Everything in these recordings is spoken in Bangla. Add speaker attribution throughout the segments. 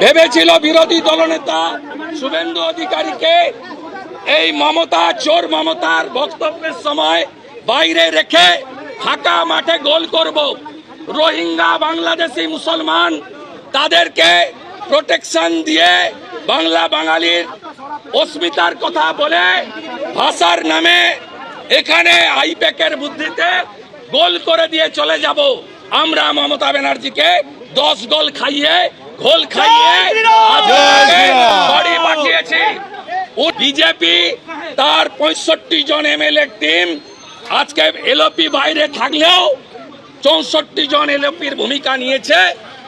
Speaker 1: ভেবেছিল বিরোধী দলনেতা শুভেন্দু অধিকারীকে এই মমতা, চোর মমতার বক্তব্যের সময় বাইরে রেখে ফাঁকা মাঠে গোল করব। রোহিঙ্গা, বাংলাদেশি মুসলমান তাদেরকে প্রোটেকশন দিয়ে বাংলা বাঙালির অস্মিতার কথা বলে ভাষার নামে এখানে আইপ্যাকের বুদ্ধিতে গোল করে দিয়ে চলে যাব। আমরা মমতা ব্যানার্জিকে দশ গোল খাইয়ে গোল খাইয়ে বাড়ি পাঠিয়েছি। বিজেপি তার পঁয়ষট্টি জন এমএলএ টিম আজকে এলপি বাইরে থাকলেও চৌষট্টি জন এলপির ভূমিকা নিয়েছে।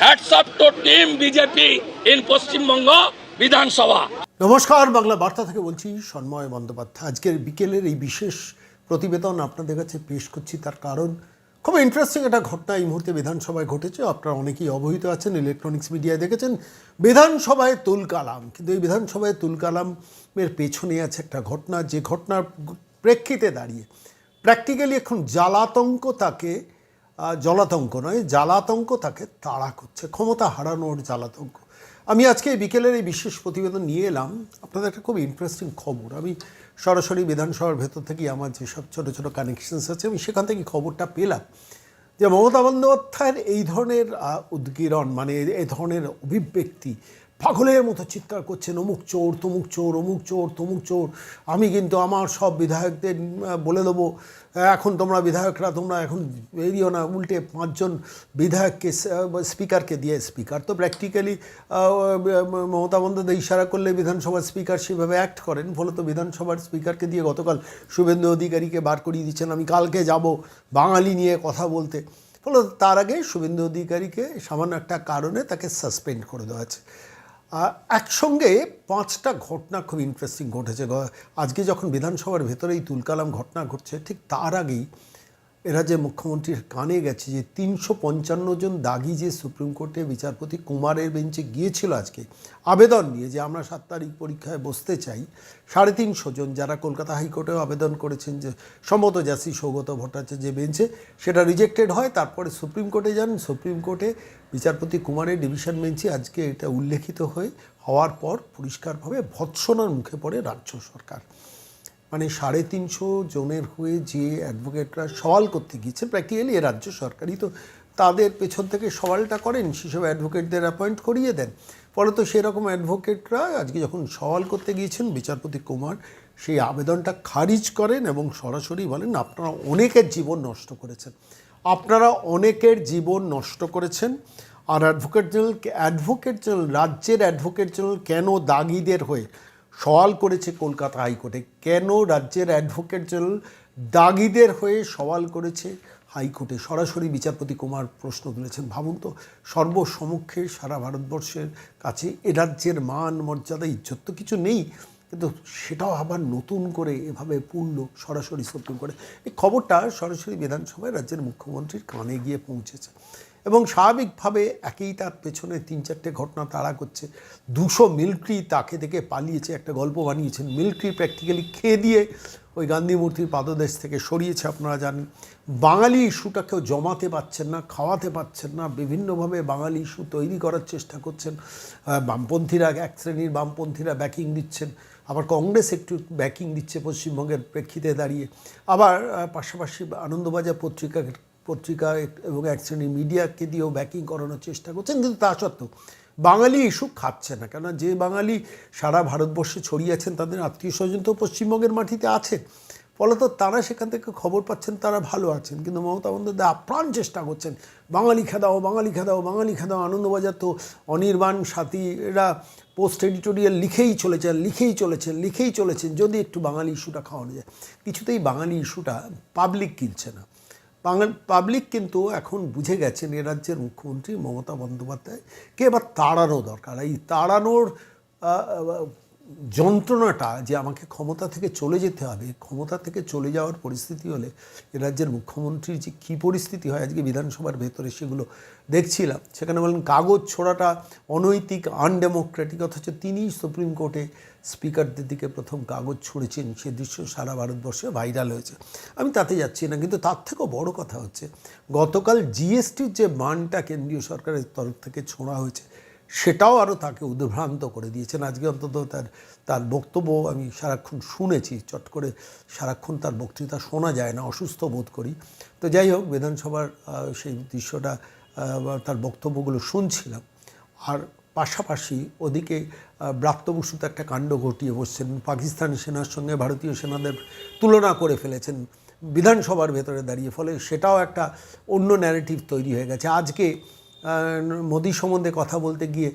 Speaker 1: Hats off to team BJP in Paschimbanga Bidhansabha.
Speaker 2: নমস্কার বাংলা বার্তা থেকে বলছি সন্ময় বন্দ্যোপাধ্যায়। আজকের বিকেলের এই বিশেষ প্রতিবেদন আপনাদের কাছে পেশ করছি তার কারণ খুব ইন্টারেস্টিং একটা ঘটনা এই মুহূর্তে বিধানসভায় ঘটেছে। আপনারা অনেকেই অবহিত আছেন ইলেকট্রনিক্স মিডিয়ায় দেখেছেন। বিধানসভায় তুল কালাম। কিন্তু এই বিধানসভায় তুল কালামের পেছনে আছে একটা ঘটনা। যে ঘটনার প্রেক্ষিতে দাঁড়িয়ে প্র্যাকটিক্যালি এখন জ্বালাতঙ্ক তাকে জলাতঙ্ক নয়, জ্বালাতঙ্ক তাকে তাড়া করছে। ক্ষমতা হারানোর জ্বালাতঙ্ক। আমি আজকে বিকেলের এই বিশেষ প্রতিবেদন নিয়ে এলাম। আপনাদের একটা খুব ইন্টারেস্টিং খবর। আমি সরাসরি বিধানসভার ভেতর থেকেই আমার যেসব ছোটো ছোটো কানেকশনস আছে আমি সেখান থেকে খবরটা পেলাম যে মমতা বন্দ্যোপাধ্যায়ের এই ধরনের উদ্গীরণ মানে এই ধরনের অভিব্যক্তি পাগলের মতো চিৎকার করছেন, অমুক চোর, তমুক চোর, অমুক চোর, তমুক চোর। আমি কিন্তু আমার সব বিধায়কদের বলে দেবো, এখন তোমরা বিধায়করা, তোমরা এখন বেরিয়েও না, উল্টে পাঁচজন বিধায়ককে স্পিকারকে দিয়ে, স্পিকার তো প্র্যাকটিক্যালি মমতা বন্দ্যোপাধ্যায় ইশারা করলে বিধানসভার স্পিকার সেভাবে অ্যাক্ট করেন, ফলত বিধানসভার স্পিকারকে দিয়ে গতকাল শুভেন্দু অধিকারীকে বার করিয়ে দিচ্ছেন, আমি কালকে যাব বাঙালি নিয়ে কথা বলতে। ফলে তার আগে শুভেন্দু অধিকারীকে সামান্য একটা কারণে তাকে সাসপেন্ড করে দেওয়া আছে একসঙ্গে পাঁচটা ঘটনা খুব ইন্টারেস্টিং ঘটেছে। আজকে যখন বিধানসভার ভেতরেই তুলকালাম ঘটনা ঘটছে, ঠিক তার আগেই এরা যে মুখ্যমন্ত্রীর কানে গেছে যে তিনশো পঞ্চান্ন জন দাগি যে সুপ্রিম কোর্টে বিচারপতি কুমারের বেঞ্চে গিয়েছিল আজকে, আবেদন নিয়ে যে আমরা সাত তারিখ পরীক্ষায় বসতে চাই, সাড়ে তিনশো জন যারা কলকাতা হাইকোর্টেও আবেদন করেছেন যে সম্মত জাসি সৌগত ভট্টাচার্য যে বেঞ্চে, সেটা রিজেক্টেড হয়। তারপরে সুপ্রিম কোর্টে যান, সুপ্রিম কোর্টে বিচারপতি কুমারের ডিভিশন বেঞ্চে আজকে এটা উল্লেখিত হয়ে, হওয়ার পর পরিষ্কারভাবে ভৎসনার মুখে পড়ে রাজ্য সরকার। মানে সাড়ে তিনশো জনের হয়ে যে অ্যাডভোকেটরা সওয়াল করতে গিয়েছে প্র্যাকটিক্যালি এ রাজ্য সরকারই তো তাদের পেছন থেকে সওয়ালটা করেন, সেসব অ্যাডভোকেটদের অ্যাপয়েন্ট করিয়ে দেন। ফলে তো সেরকম অ্যাডভোকেটরা আজকে যখন সওয়াল করতে গিয়েছেন, বিচারপতি কুমার সেই আবেদনটা খারিজ করেন এবং সরাসরি বলেন, আপনারা অনেকের জীবন নষ্ট করেছেন। আপনারা অনেকের জীবন নষ্ট করেছেন। আর অ্যাডভোকেট জেনারেল অ্যাডভোকেট জেনারেল রাজ্যের অ্যাডভোকেট জেনারেল কেন দাগিদের হয়ে সওয়াল করেছে কলকাতা হাইকোর্টে। কেন রাজ্যের অ্যাডভোকেট জেনারেল দাগিদের হয়ে সওয়াল করেছে? হাইকোর্টে সরাসরি বিচারপতি কুমার প্রশ্ন তুলেছেন। ভাবুন তো, সর্বসমক্ষে সারা ভারতবর্ষের কাছে এ রাজ্যের মান, মর্যাদা, ইজ্জত তো কিছু নেই, কিন্তু সেটাও আবার নতুন করে এভাবে পূর্ণ সরাসরি সুপ্রিম কোর্টে। এই খবরটা সরাসরি বিধানসভায় রাজ্যের মুখ্যমন্ত্রীর কানে গিয়ে পৌঁছেছে। এবং স্বাভাবিকভাবে একেই তার পেছনে তিন চারটে ঘটনা তাড়া করছে। দুশো মিল্ট্রি তাকে থেকে পালিয়েছে, একটা গল্প বানিয়েছেন। মিল্ট্রি প্র্যাকটিক্যালি খেয়ে দিয়ে ওই গান্ধী মূর্তির পাদদেশ থেকে সরিয়েছে, আপনারা জানেন। বাঙালি ইস্যুটাকেও জমাতে পারছেন না, খাওয়াতে পারছেন না। বিভিন্নভাবে বাঙালি ইস্যু তৈরি করার চেষ্টা করছেন। বামপন্থীরা এক শ্রেণির বামপন্থীরা ব্যাকিং দিচ্ছেন। আবার কংগ্রেস একটু ব্যাকিং দিচ্ছে পশ্চিমবঙ্গের প্রেক্ষিতে দাঁড়িয়ে। আবার পাশাপাশি আনন্দবাজার পত্রিকা পত্রিকা এবং এক শ্রেণির মিডিয়াকে দিয়েও ব্যাকিং করানোর চেষ্টা করছেন, কিন্তু তা সত্ত্বেও বাঙালি ইস্যু খাচ্ছে না। কেননা যে বাঙালি সারা ভারতবর্ষে ছড়িয়ে আছেন, তাদের আত্মীয় স্বজন তো পশ্চিমবঙ্গের মাটিতে আছে ফলত তারা সেখান থেকে খবর পাচ্ছেন, তারা ভালো আছেন। কিন্তু মমতা বন্দ্যোপাধ্যায় আপ্রাণ চেষ্টা করছেন, বাঙালি খেদাও বাঙালি খেদাও বাঙালি খেদাও, আনন্দবাজার তো অনির্বাণ সাথী এরা পোস্ট এডিটোরিয়াল লিখেই চলেছেন লিখেই চলেছেন লিখেই চলেছেন, যদি একটু বাঙালি ইস্যুটা খাওয়ানো যায়। কিছুতেই বাঙালি ইস্যুটা পাবলিক কিনছে না। পাবলিক কিন্তু এখন বুঝে গেছেন এ রাজ্যের মুখ্যমন্ত্রী মমতা বন্দ্যোপাধ্যায়কে এবার তাড়ানো দরকার। এই তাড়ানোর যন্ত্রণাটা যে আমাকে ক্ষমতা থেকে চলে যেতে হবে, ক্ষমতা থেকে চলে যাওয়ার পরিস্থিতি হলে এ রাজ্যের মুখ্যমন্ত্রীর যে কী পরিস্থিতি হয়, আজকে বিধানসভার ভেতরে সেগুলো দেখছিলাম। সেখানে বলেন, কাগজ ছোড়াটা অনৈতিক, আনডেমোক্রেটিক, অথচ তিনিই সুপ্রিম কোর্টে স্পিকারদের দিকে প্রথম কাগজ ছুঁড়েছেন। সে দৃশ্য সারা ভারতবর্ষে ভাইরাল হয়েছে। আমি তাতে যাচ্ছি না, কিন্তু তার থেকেও বড় কথা হচ্ছে, গতকাল জিএসটির যে মানটা কেন্দ্রীয় সরকারের তরফ থেকে ছোঁড়া হয়েছে সেটাও আরও তাকে উদ্ভ্রান্ত করে দিয়েছেন। আজকে অন্তত তার তার বক্তব্য আমি সারাক্ষণ শুনেছি, চট করে সারাক্ষণ তার বক্তৃতা শোনা যায় না, অসুস্থ বোধ করি। তো যাই হোক, বিধানসভার সেই দৃশ্যটা তার বক্তব্যগুলো শুনছিলাম। আর পাশাপাশি ওদিকে বসু তো একটা কাণ্ড ঘটিয়ে বসছেন। পাকিস্তানি সেনার সঙ্গে ভারতীয় সেনাদের তুলনা করে ফেলেছেন। বিধানসভার ভেতরে দাঁড়িয়ে, ফলে সেটাও একটা অন্য ন্যারেটিভ তৈরি হয়ে গেছে। আজকে মোদি সম্বন্ধে কথা বলতে গিয়ে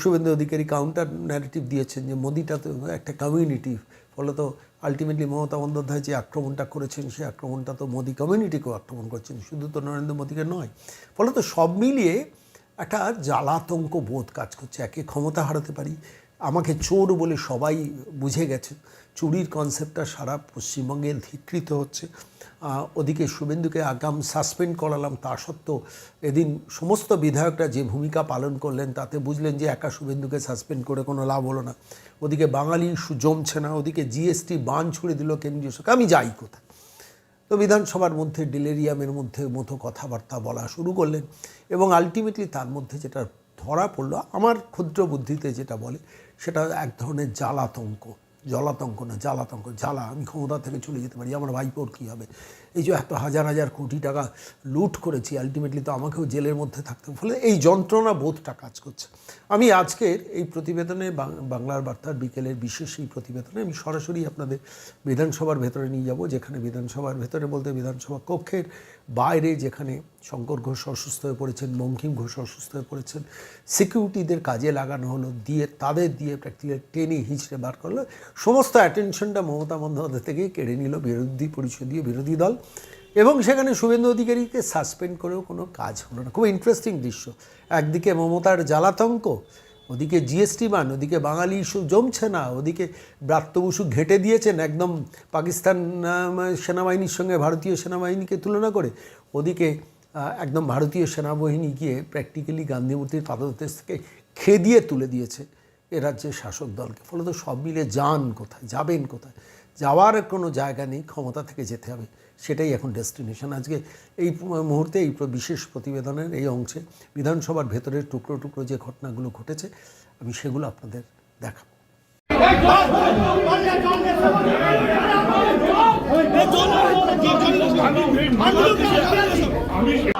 Speaker 2: শুভেন্দু অধিকারী কাউন্টার ন্যারেটিভ দিয়েছেন যে মোদিটা তো একটা কমিউনিটি ফলে তো আলটিমেটলি মমতা বন্দ্যোপাধ্যায় যে আক্রমণটা করেছেন সেই আক্রমণটা তো মোদি কমিউনিটিকেও আক্রমণ করছেন, শুধু তো নরেন্দ্র মোদীকে নয়। ফলে তো সব মিলিয়ে একটা জ্বালাতঙ্ক বোধ কাজ করছে, একে ক্ষমতা হারাতে পারি আমাকে চোর বলে সবাই বুঝে গেছে। চুরির কনসেপ্টটা সারা পশ্চিমবঙ্গে ধিকৃত হচ্ছে। ওদিকে শুভেন্দুকে আগাম সাসপেন্ড করালাম, তা সত্ত্বেও এদিন সমস্ত বিধায়করা যে ভূমিকা পালন করলেন, তাতে বুঝলেন যে একা শুভেন্দুকে সাসপেন্ড করে কোনো লাভ হলো না। ওদিকে বাঙালি জমছে না, ওদিকে জিএসটি বান ছুড়ে দিল কেন্দ্রীয় সরকার, আমি যাই কোথায়। তো বিধানসভার মধ্যে ডিলেরিয়ামের মধ্যে মতো কথাবার্তা বলা শুরু করলেন এবং আলটিমেটলি তার মধ্যে যেটা ধরা পড়ল। আমার ক্ষুদ্র বুদ্ধিতে যেটা বলে, সেটা এক ধরনের জ্বালাতঙ্ক। জলাতঙ্ক না, জ্বালাতঙ্ক, জ্বালা, আমি ক্ষমতা থেকে চলে যেতে পারি, আমার ভাইপোর কী হবে? এই যে এত হাজার হাজার কোটি টাকা লুট করেছি আলটিমেটলি তো আমাকেও জেলের মধ্যে থাকতে। ফলে এই যন্ত্রণা বোধটা কাজ করছে। আমি আজকের এই প্রতিবেদনে বাংলার বার্তার বিকেলের বিশেষ এই প্রতিবেদনে আমি সরাসরি আপনাদের বিধানসভার ভেতরে নিয়ে যাব, যেখানে বিধানসভার ভেতরে বলতে বিধানসভা কক্ষের বাইরে যেখানে শঙ্কর ঘোষ অসুস্থ হয়ে পড়েছেন বঙ্কিম ঘোষ অসুস্থ হয়ে পড়েছেন সিকিউরিটিদের কাজে লাগানো হলো, দিয়ে তাদের দিয়ে প্র্যাকটিক্যালি টেনে হিঁচড়ে বার করল। সমস্ত অ্যাটেনশনটা মমতা বন্দ্যোপাধ্যায় থেকে কেড়ে নিল, বিরোধী পরিষদীয় বিরোধী দল। এবং সেখানে শুভেন্দু অধিকারীকে সাসপেন্ড করেও কোনো কাজ হলো না। খুব ইন্টারেস্টিং দৃশ্য। একদিকে মমতার জ্বালাতঙ্ক, ওদিকে জিএসটি মান, ওদিকে বাঙালি ইস্যু জমছে না, ওদিকে ব্রাত্য বসু ঘেঁটে দিয়েছেন একদম পাকিস্তান সেনাবাহিনীর সঙ্গে ভারতীয় সেনাবাহিনীকে তুলনা করে, ওদিকে একদম ভারতীয় সেনাবাহিনী গিয়ে প্র্যাকটিক্যালি গান্ধী মূর্তির পাদদেশ থেকে খেদিয়ে তুলে দিয়েছে এ রাজ্যের শাসক দলকে। ফলে তো সব মিলে যান কোথায়, যাবেন কোথায়? যাওয়ার কোনো জায়গা নেই, ক্ষমতা থেকে যেতে হবে, সেটাই এখন ডেস্টিনেশন। আজকে এই মুহূর্তে এই বিশেষ প্রতিবেদনের এই অংশে বিধানসভার ভেতরের টুকরো টুকরো যে ঘটনাগুলো ঘটেছে, আমি সেগুলো আপনাদের দেখাবো।
Speaker 3: এসি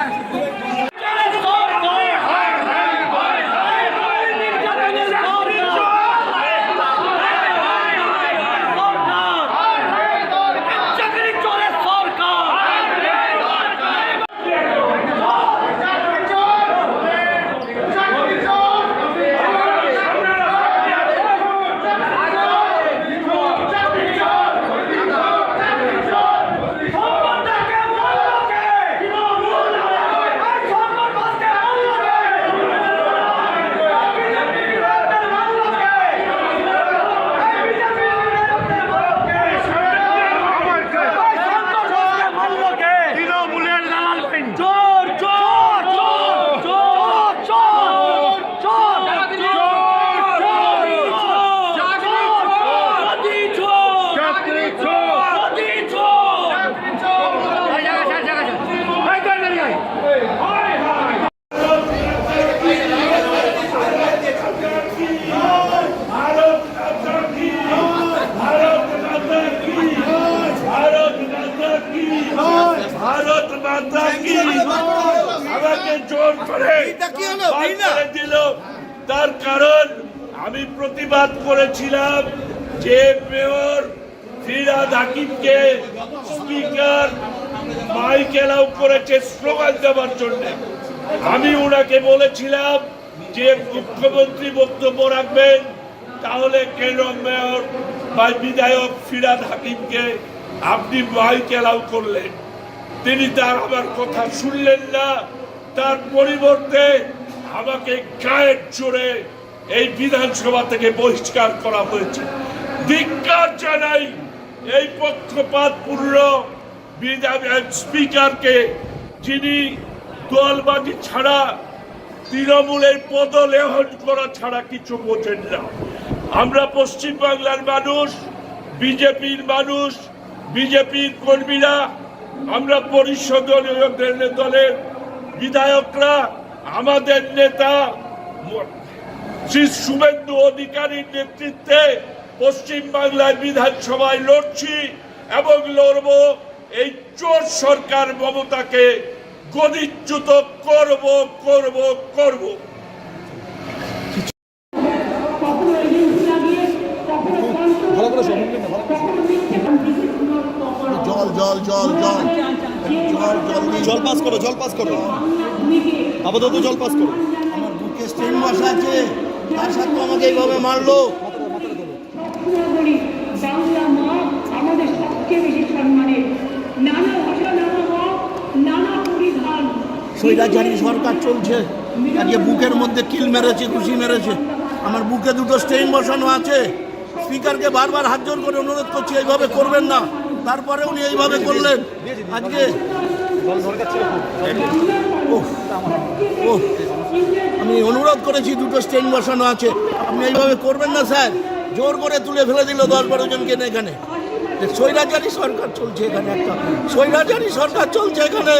Speaker 3: তৃণমূলের দালাল বাহিনী
Speaker 4: চোর চোর চোর চোর চোর চোর মোদি চোর
Speaker 3: চাকরি চোর
Speaker 4: মোদি চোর
Speaker 5: ভারত মাতা কি ভারত মাতা কি আমাকে জোর করে বাদ করে দিল তার কারণ আমি প্রতিবাদ করেছিলাম যে মেয়র ফিরাদ হাকিমকে স্পিকার মাইক এলাও করেছে স্লোগান দেওয়ার জন্য। আমি ওনাকে বলেছিলাম যে মুখ্যমন্ত্রী বক্তব্য রাখবেন, তাহলে কেন মেয়র বা বিধায়ক ফিরাদ হাকিমকে আপনি মাইক এলাও করলেন? তিনি তার আমার কথা শুনলেন না। তার পরিবর্তে আমাকে গায়ের জোরে এই বিধানসভা থেকে বহিষ্কার করা হয়েছে। ধিক্কার জানাই এই পক্ষপাত পূর্ণ স্পিকারকে, যিনি দলবাজি ছাড়া, তৃণমূলের পদলেহন করা ছাড়া কিছু বোঝেন না। আমরা পশ্চিমবাংলার মানুষ, বিজেপির মানুষ, বিজেপির কর্মীরা, আমরা পরিষদীয় দলের বিধায়করা আমাদের নেতা শ্রী শুভেন্দু অধিকারীর নেতৃত্বে পশ্চিম বাংলার বিধানসভায় লড়ছি এবং লড়ব এই চোর সরকার মমতাকে গদিচ্যুত করব করব করব
Speaker 6: জল জল জল জল জল জল
Speaker 7: পাস করো জল পাস করো আপাতত জল পাস করো
Speaker 6: আমার বুকে স্ট্রেন বসা আছে তার সাথে আমাকে এইভাবে মারলো।
Speaker 8: আমাদের সবচেয়ে বেশি সম্মানের নানা ভাষা নানা মত নানা পরিধান
Speaker 6: স্বৈরাচারী সরকার চলছে। আজকে বুকের মধ্যে কিল মেরেছে খুশি মেরেছে। আমার বুকে দুটো স্টেইন বসানো আছে। স্পিকারকে বারবার হাত জোর করে অনুরোধ করছি এইভাবে করবেন না। তারপরে উনি এইভাবে করলেন। আজকে আমি অনুরোধ করেছি দুটো স্ট্যান্ড বসানো আছে আপনি এইভাবে করবেন না স্যার জোর করে তুলে ফেলে দিল দশ বারো জনকে এখানে স্বৈরাচারী সরকার চলছে এখানে একটা স্বৈরাচারী সরকার চলছে এখানে